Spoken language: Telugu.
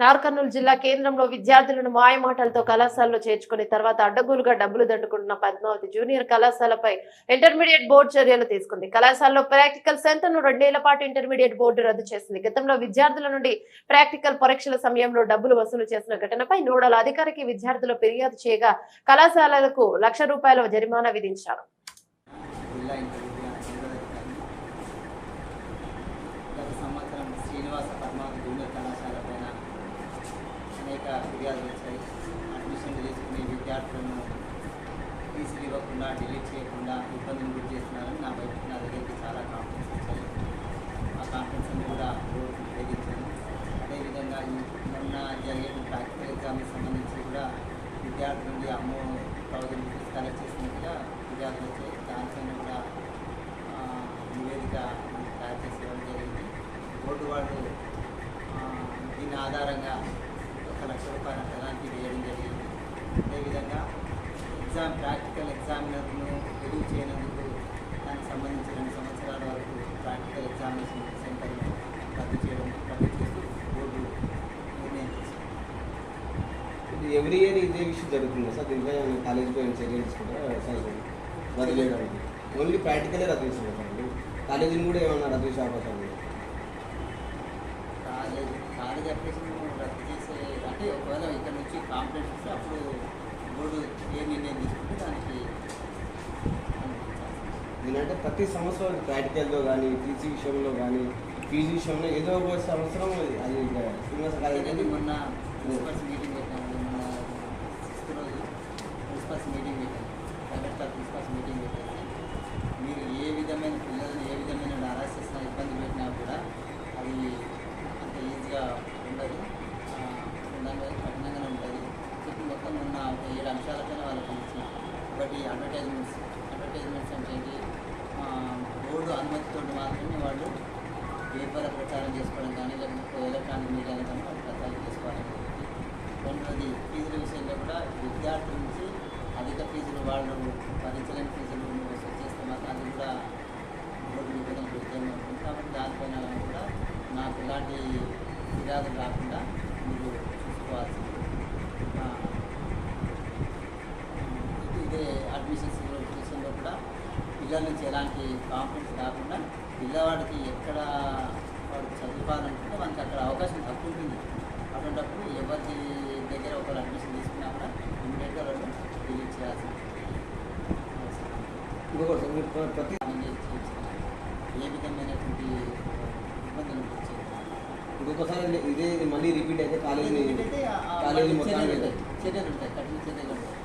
నార్కర్నూలు జిల్లా కేంద్రంలో విద్యార్థులను మాయమాటలతో కళాశాలలో చేర్చుకుని తర్వాత అడ్డగోలుగా డబ్బులు దండుకుంటున్న పద్మావతి జూనియర్ కళాశాలపై ఇంటర్మీడియట్ బోర్డు చర్యలు తీసుకుంది. కళాశాలలో ప్రాక్టికల్ సెంటర్ను రెండేళ్ళ పాటు ఇంటర్మీడియట్ బోర్డు రద్దు చేసింది. గతంలో విద్యార్థుల నుండి ప్రాక్టికల్ పరీక్షల సమయంలో డబ్బులు వసూలు చేసిన ఘటనపై నోడల్ అధికారికి విద్యార్థులు ఫిర్యాదు చేయగా కళాశాలలకు లక్ష రూపాయల జరిమానా విధించారు. గత సంవత్సరం శ్రీనివాస పద్మావతి జూనియర్ అనేక ఫిర్యాదులు వచ్చాయి అడ్మిషన్లు తీసుకుని విద్యార్థులను ఫీజులు ఇవ్వకుండా డిలీట్ చేయకుండా ఇబ్బందులు గురి చేస్తున్నారని నా బయట నా దగ్గరికి చాలా కాంప్లైంట్స్ వచ్చాయి ఆ కాంప్లైంట్స్ కూడా ఉపయోగించాను అదేవిధంగా మొన్న జరిగిన ప్రాక్టికల్ ఎగ్జామ్కి సంబంధించి కూడా విద్యార్థుల నుండి అమ్మో థౌజండ్ రూపీస్ కలెక్ట్ చేసినట్టుగా విద్యార్థులు వచ్చాయి దానిపైన కూడా నివేదిక తయారు చేసేయడం జరిగింది బోర్డు వాళ్ళు దీని ఆధారంగా ఒక లక్ష రూపాయలు పెనాల్టీ వేయడం జరిగింది అదేవిధంగా ఎగ్జామ్ ప్రాక్టికల్ ఎగ్జామినర్ను ఎదురు చేయనందుకు దానికి సంబంధించి రెండు సంవత్సరాల వరకు ప్రాక్టికల్ ఎగ్జామినేషన్ సెంటర్ను రద్దు చేయడం రద్దు చేస్తూ బోర్డు నిర్ణయం చేసింది ఇది ఎవ్రీ ఇయర్ ఇదే విషయం జరుగుతుంది సార్. దీనిపై కాలేజీకి చర్యలు తీసుకుంటారా సార్ ఓన్లీ ప్రాక్టికలే రద్దు చేస్తున్నారు అండి కాలేజీని కూడా ఏమన్నా రద్దు చేసే అవకాశం ఉంది అప్లికేషన్ రద్దు చేసే అంటే ఒకవేళ ఇక్కడ నుంచి కాంప్లైంట్ వస్తే అప్పుడు బోర్డు ఏ నిర్ణయం తీసుకుంటే దానికి దీనంటే ప్రతి సంవత్సరం ప్రాక్టికల్లో కానీ టీసీ విషయంలో కానీ ఫీజు విషయంలో ఏదో ఒక సంవత్సరం అది ఇంకా శ్రీనివాస కాలేజీ అదే మొన్న ప్రిన్సిపల్స్ మీటింగ్ పెట్టాము. మొన్న సిక్స్త్ రోజు ప్రిన్సిపల్స్ మీటింగ్ పెట్టాము. అంశాలపైన వాళ్ళకి ఇచ్చిన ఒకటి అడ్వర్టైజ్మెంట్స్ అడ్వర్టైజ్మెంట్స్ అంటే ఏంటి? బోర్డు అనుమతితో మాత్రమే వాళ్ళు పేపర్ ప్రచారం చేసుకోవడం కానీ లేకపోతే ఎలక్ట్రానిక్ మీడియాలో కానీ వాళ్ళు ప్రచారం చేసుకోవాలని రెండవది ఫీజుల విషయంలో కూడా విద్యార్థుల నుంచి అధిక ఫీజులు వాళ్ళు భరించలేని ఫీజులు వసూలు చేస్తే మాత్రం అది కూడా బోర్డు విభజన ఉద్యమం ఉంటుంది కాబట్టి దానిపైన కూడా నాకు ఇలాంటి ఫిర్యాదులు రాకుండా మీరు చూసుకోవాల్సింది ఆ, ఇదే అడ్మిషన్స్ విషయంలో కూడా పిల్లల నుంచి ఎలాంటి కాంప్లైంట్స్ రాకుండా పిల్లవాడికి ఎక్కడ వాడు చదువుకోవాలనుకుంటే మనకి అక్కడ అవకాశం హక్కు ఉంటుంది. అటువంటిప్పుడు ఎవరి దగ్గర ఒకరు అడ్మిషన్ తీసుకున్నా కూడా ఇమీడియట్గా వాళ్ళు డిలీట్ చేయాల్సి ఇంకొకటి సార్ మీరు ప్ర- ప్రతి ఏ విధమైనటువంటి ఇబ్బందులు ఇంకొకసారి ఇదే మళ్ళీ రిపీట్ అయితే కాలేజీ ఉంటాయి చర్యలు ఉంటాయి కఠిన చర్యలు ఉంటాయి.